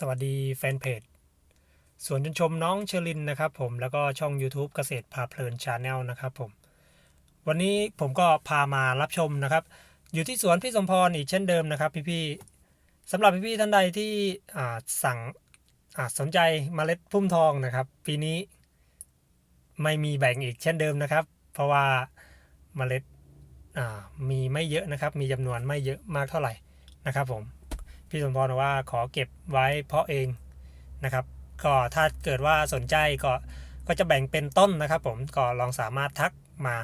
สวัสดีแฟนเพจสวนชนชมน้องเชอรินนะครับผมแล้วก็ช่อง YouTube เกษตรพาเพลินชาแนลนะครับผม วันนี้ผมก็พามารับชมนะครับ อยู่ที่สวนพี่สมพรอีกเช่นเดิมนะครับ พี่ๆสำหรับพี่ๆท่านใดที่อ่าสั่งอ่าสนใจเมล็ดพุ่มทองนะครับ ปีนี้ไม่มีแบ่งอีกเช่นเดิมนะครับ เพราะว่าเมล็ดอ่ามีไม่เยอะนะครับ มีจำนวนไม่เยอะมากเท่าไหร่นะครับผม พี่สมพรบอกว่าขอเก็บไว้เพาะเองนะครับ ก็ถ้าเกิดว่าสนใจก็ก็จะแบ่งเป็นต้นนะครับ ผมก็ลองสามารถทักมา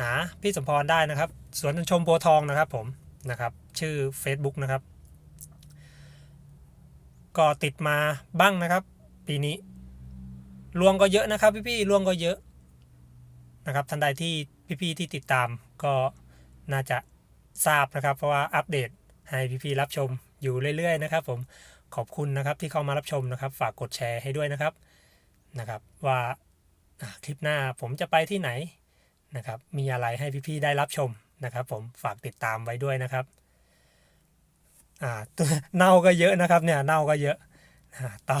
หาพี่สมพรได้นะครับ สวนชมโพทองนะครับผมนะครับ ชื่อ Facebook นะครับ ก็ติดมาบ้างนะครับ ปีนี้รวงก็เยอะนะครับ พี่ๆรวงก็เยอะนะครับท่านใดที่พี่ๆที่ติดตามก็น่าจะทราบนะครับ เพราะว่าอัปเดตให้พี่ๆรับชม อยู่เรื่อยๆนะครับผมขอบคุณนะครับที่เข้ามารับชมนะครับ ฝากกดแชร์ให้ด้วยนะครับนะครับ ว่าคลิปหน้าผมจะไปที่ไหนนะครับ มีอะไรให้พี่ๆได้รับชมนะครับ ผมฝากติดตามไว้ด้วยนะครับอ่าตัวเน่าก็เยอะนะครับเนี่ยเน่าก็เยอะต่อ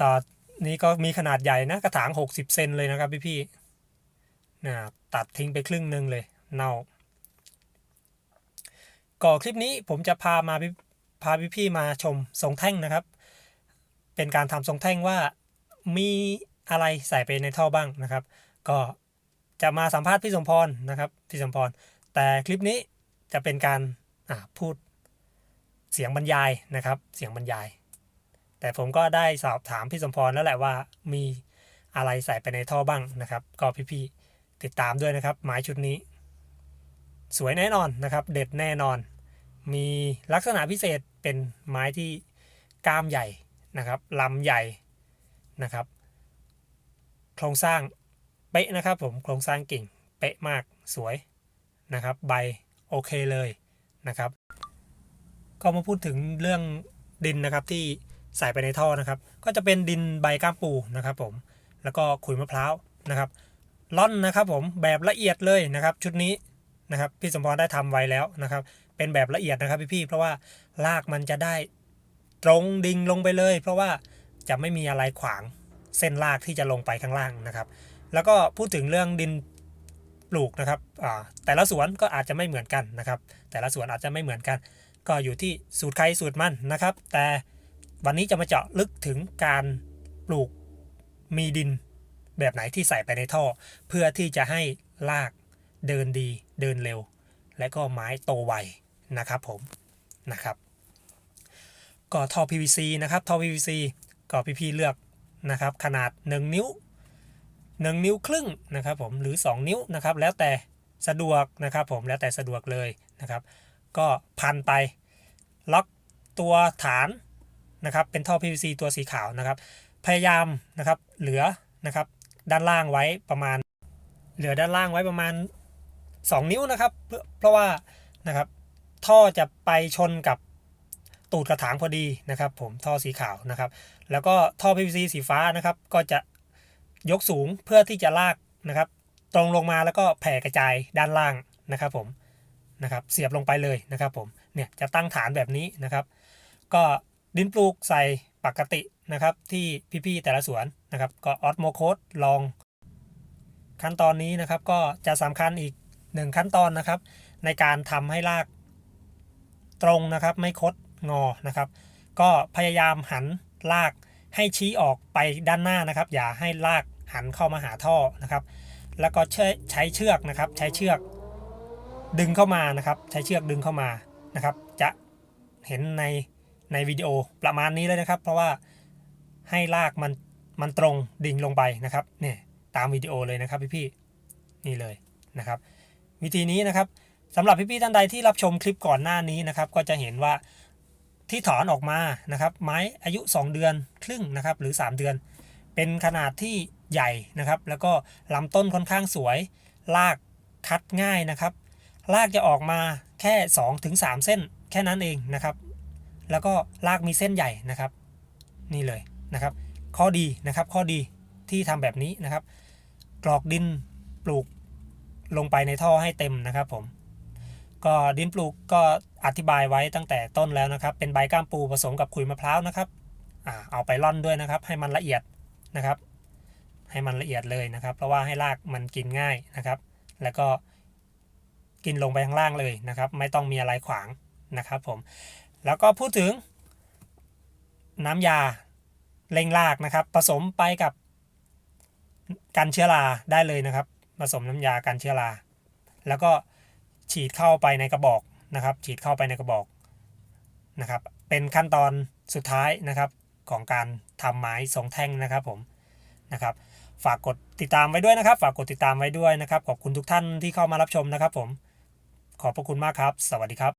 ต่อนี้ก็มีขนาดใหญ่นะกระถาง 60 เซนเลยนะครับพี่ๆนะตัดทิ้งไปครึ่งหนึ่งเลยเน่าก่อคลิปนี้ผมจะพามา พาพี่ๆมาชมทรงแท่งนะครับ เป็นการทำทรงแท่งว่ามีอะไรใส่ไปในท่อบ้างนะครับ ก็จะมาสัมภาษณ์พี่สมพรนะครับพี่สมพร แต่คลิปนี้จะเป็นการพูดเสียงบรรยายนะครับ เสียงบรรยาย แต่ผมก็ได้สอบถามพี่สมพรแล้วแหละว่ามีอะไรใส่ไปในท่อบ้างนะครับ ก็พี่ๆติดตามด้วยนะครับไม้ชุดนี้ สวยแน่นอนนะครับ เด็ดแน่นอน มีลักษณะพิเศษเป็นไม้ที่ก้ามใหญ่นะครับลำใหญ่นะครับ โครงสร้างเป๊ะนะครับผมโครงสร้างกิ่งเป๊ะมากสวยนะครับ ใบโอเคเลยนะครับ ก็มาพูดถึงเรื่องดินนะครับที่ใส่ไปในท่อนะครับ ก็จะเป็นดินใบก้ามปูนะครับผมแล้วก็ขุยมะพร้าวนะครับล่อนนะครับผมแบบละเอียดเลยนะครับ ชุดนี้นะครับพี่สมพรได้ทำไว้แล้วนะครับ เป็นแบบละเอียดนะครับพี่ๆเพราะว่ารากมันจะได้ตรงดิ่งลงไปเลย เพราะว่าจะไม่มีอะไรขวางเส้นรากที่จะลงไปข้างล่างนะครับ แล้วก็พูดถึงเรื่องดินปลูกนะครับแต่ละสวนก็อาจจะไม่เหมือนกันนะครับ แต่ละสวนอาจจะไม่เหมือนกัน ก็อยู่ที่สูตรใครสูตรมันนะครับ แต่วันนี้จะมาเจาะลึกถึงการปลูกมีดินแบบไหนที่ใส่ไปในท่อ เพื่อที่จะให้รากเดินดีเดินเร็ว และก็ไม้โตไว นะครับผมนะครับก็ท่อ PVC นะครับท่อ PVC ก็พี่ๆเลือกนะครับขนาด 1 นิ้ว 1 นิ้วครึ่งนะครับผมหรือ 2 นิ้วนะครับแล้วแต่สะดวกนะครับผมแล้วแต่สะดวกเลยนะครับ ก็พันไปล็อกตัวฐานนะครับเป็นท่อ PVC ตัวสีขาวนะครับ พยายามนะครับเหลือนะครับด้านล่างไว้ประมาณ เหลือด้านล่างไว้ประมาณ 2 นิ้วนะครับ เพราะเพราะว่านะครับ ท่อจะไปชนกับตูดกระถางพอดีนะครับ ผมท่อสีขาวนะครับ แล้วก็ท่อ PVC สีฟ้านะครับ ก็จะยกสูงเพื่อที่จะลากนะครับ ตรงลงมาแล้วก็แผ่กระจายด้านล่างนะครับ ผมนะครับ เสียบลงไปเลยนะครับ ผมเนี่ยจะตั้งฐานแบบนี้นะครับ ก็ดินปลูกใส่ปกตินะครับ ที่พี่ๆแต่ละสวนนะครับ ก็ออสโมโคดลอง ขั้นตอนนี้นะครับ ก็จะสำคัญอีกหนึ่งขั้นตอนนะครับ ในการทำให้ราก ตรงนะครับไม่คดงอนะครับ ก็พยายามหันรากให้ชี้ออกไปด้านหน้านะครับ อย่าให้รากหันเข้ามาหาท่อนะครับ แล้วก็ใช้เชือกนะครับ ใช้เชือกดึงเข้ามานะครับ ใช้เชือกดึงเข้ามานะครับ จะเห็นในในวิดีโอประมาณนี้เลยนะครับ เพราะว่าให้รากมันมันตรงดิ่งลงไปนะครับเนี่ยตามวิดีโอเลยนะครับพี่ๆนี่เลยนะครับ วิธีนี้นะครับ สำหรับพี่ๆท่านใดที่รับชมคลิปก่อนหน้านี้นะครับ ก็จะเห็นว่าที่ถอนออกมานะครับ ไม้อายุ 2 เดือนครึ่งนะครับหรือ 3 เดือน เป็นขนาดที่ใหญ่นะครับ แล้วก็ลำต้นค่อนข้างสวยรากคัดง่ายนะครับรากจะออกมาแค่ 2-3ถึงเส้นแค่นั้นเองนะครับ แล้วก็รากมีเส้นใหญ่นะครับ นี่เลยนะครับ ข้อดีนะครับข้อดีที่ทำแบบนี้นะครับ กรอกดินปลูกลงไปในท่อให้เต็มนะครับผม ก็ดินปลูกก็อธิบายไว้ตั้งแต่ต้นแล้วนะครับ เป็นใบก้ามปูผสมกับขุยมะพร้าวนะครับอ่าเอาไปร่อนด้วยนะครับ ให้มันละเอียดนะครับ ให้มันละเอียดเลยนะครับ เพราะว่าให้รากมันกินง่ายนะครับ แล้วก็กินลงไปข้างล่างเลยนะครับ ไม่ต้องมีอะไรขวางนะครับผมแล้วก็พูดถึงน้ำยาเร่งรากนะครับ ผสมไปกับกันเชื้อราได้เลยนะครับ ผสมน้ำยากันเชื้อรา แล้วก็ ฉีดเข้าไปในกระบอกนะครับ ฉีดเข้าไปในกระบอกนะครับ เป็นขั้นตอนสุดท้ายนะครับของการทำไม้ทรงแท่งนะครับผมนะครับ ฝากกดติดตามไว้ด้วยนะครับ ฝากกดติดตามไว้ด้วยนะครับ ขอบคุณทุกท่านที่เข้ามารับชมนะครับผม ขอบพระคุณมากครับ สวัสดีครับ